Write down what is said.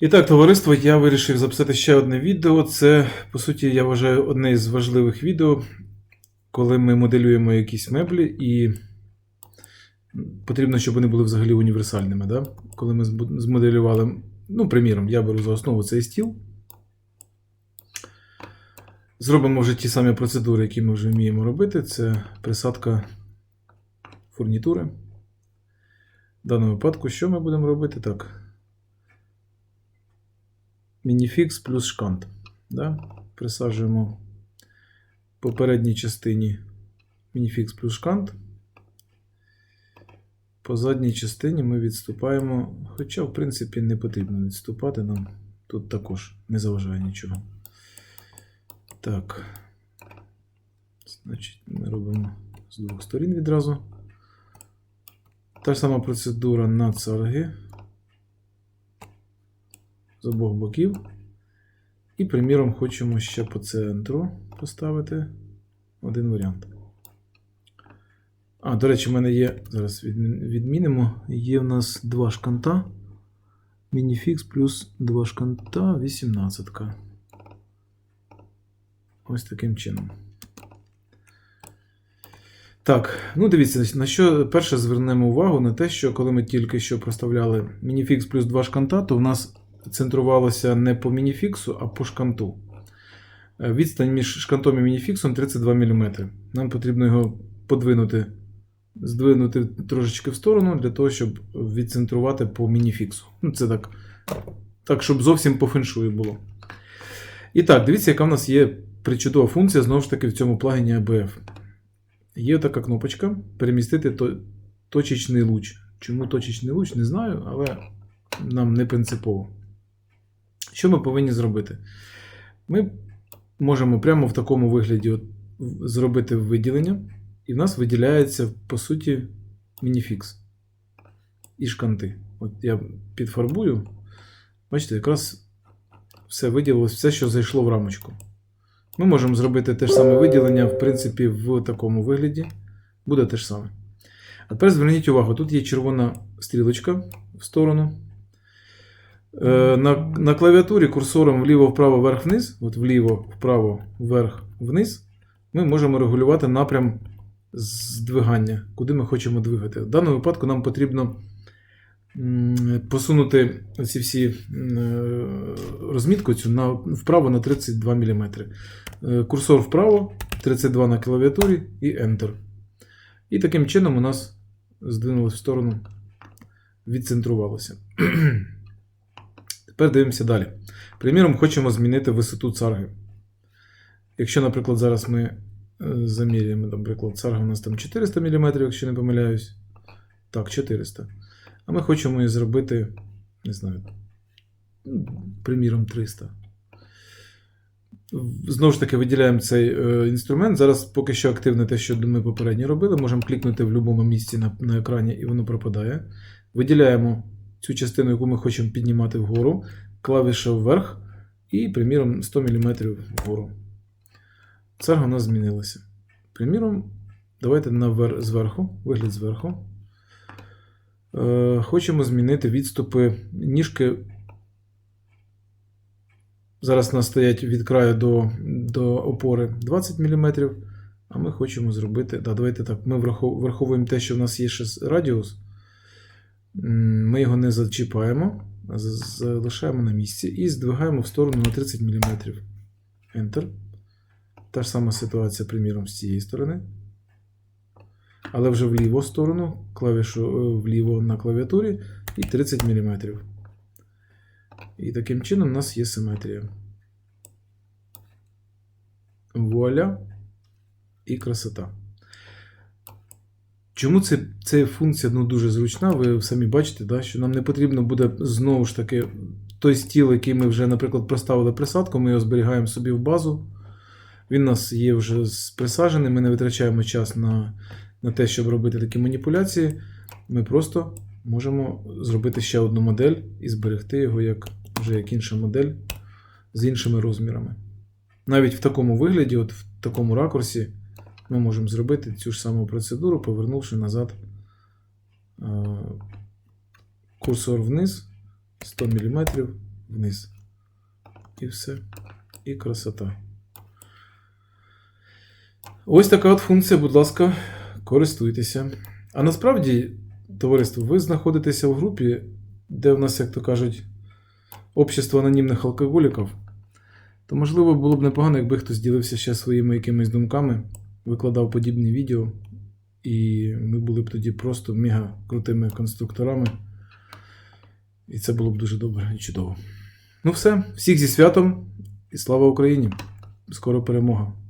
І так, товариство, я вирішив записати ще одне відео. Це, по суті, я вважаю, одне із важливих відео, коли ми моделюємо якісь меблі, і потрібно, щоб вони були взагалі універсальними. Да? Коли ми змоделювали, ну, приміром, я беру за основу цей стіл. Зробимо вже ті самі процедури, які ми вже вміємо робити. Це присадка фурнітури. В даному випадку, що ми будемо робити? Так. Мініфікс плюс шкант. Да? Присаджуємо попередній частині мініфікс плюс шкант. По задній частині ми відступаємо, хоча, в принципі, не потрібно відступати нам. Тут також не заважає нічого. Так. Значить, ми робимо з двох сторін відразу. Та ж сама процедура на царги з обох боків. І, приміром, хочемо ще по центру поставити один варіант. А, до речі, в мене є. Зараз відмінимо. Є в нас два шканта. Мініфікс плюс два шканта 18. Ось таким чином. Так, ну дивіться, на що перше звернемо увагу на те, що коли ми тільки що проставляли мініфікс плюс 2 шканта, то в нас центрувалося не по мініфіксу, а по шканту. Е, Відстань між шкантом і мініфіксом 32 мм. Нам потрібно його подвинути, здвинути трошечки в сторону для того, щоб відцентрувати по мініфіксу. Ну, це так, так, щоб зовсім по феншую було. І так, дивіться, яка в нас є причудова функція знову ж таки в цьому плагіні ABF. Є така кнопочка перемістити точечний луч. Чому точечний луч, не знаю, але нам не принципово. Що ми повинні зробити? Ми можемо прямо в такому вигляді от зробити виділення, і в нас виділяється, по суті, мініфікс і шканти. От я підфарбую. Бачите, якраз все виділилось, все, що зайшло в рамочку. Ми можемо зробити те ж саме виділення, в принципі, в такому вигляді. Буде те ж саме. А тепер зверніть увагу, тут є червона стрілочка в сторону. Е, На, на клавіатурі курсором вліво, вправо, вверх, вниз, от вліво, вправо, вверх, вниз, ми можемо регулювати напрям здвигання, куди ми хочемо двигати. В даному випадку нам потрібно посунути ці всі е, розмітку цю на, вправо на 32 мм. Е, Курсор вправо, 32 на клавіатурі і Enter. І таким чином у нас здвинулося в сторону, відцентрувалося. Тепер дивимося далі. Приміром, хочемо змінити висоту царги. Якщо, наприклад, зараз ми е, заміряємо, наприклад, царга у нас там 400 мм, якщо не помиляюсь. Так, 400. А ми хочемо її зробити, не знаю, ну, приміром 300. Знову ж таки, виділяємо цей е, інструмент. Зараз поки що активне те, що ми попередньо робили. Можемо клікнути в будь-якому місці на, на екрані, і воно пропадає. Виділяємо цю частину, яку ми хочемо піднімати вгору, клавіша вверх, і, приміром, 100 мм вгору. Царга у нас змінилася. Приміром, давайте навер... зверху, вигляд зверху. Е, хочемо змінити відступи ніжки. Зараз у нас стоять від краю до, до опори 20 мм. А ми хочемо зробити. Да, давайте так. Ми враховуємо те, що в нас є ще радіус. Ми його не зачіпаємо, залишаємо на місці і здвигаємо в сторону на 30 мм. Enter. Та ж сама ситуація, приміром, з цієї сторони. Але вже в ліву сторону, клавішу е, вліво на клавіатурі і 30 мм. І таким чином у нас є симетрія. Вуаля і красота. Чому це, ця функція ну, дуже зручна? Ви самі бачите, да, що нам не потрібно буде знову ж таки той стіл, який ми вже, наприклад, проставили присадку, ми його зберігаємо собі в базу. Він у нас є вже присаджений, ми не витрачаємо час на, на те, щоб робити такі маніпуляції. Ми просто можемо зробити ще одну модель і зберегти його як, вже як інша модель з іншими розмірами. Навіть в такому вигляді, от в такому ракурсі, ми можемо зробити цю ж саму процедуру, повернувши назад е, курсор вниз 100 мм вниз. І все. І красота. Ось така от функція, будь ласка, користуйтеся. А насправді, товариство, ви знаходитеся в групі, де в нас, як то кажуть, общество анонімних алкоголіків. То, можливо, було б непогано, якби хтось ділився ще своїми якимись думками, викладав подібні відео, і ми були б тоді просто мега крутими конструкторами. І це було б дуже добре і чудово. Ну все, всіх зі святом і слава Україні! Скоро перемога!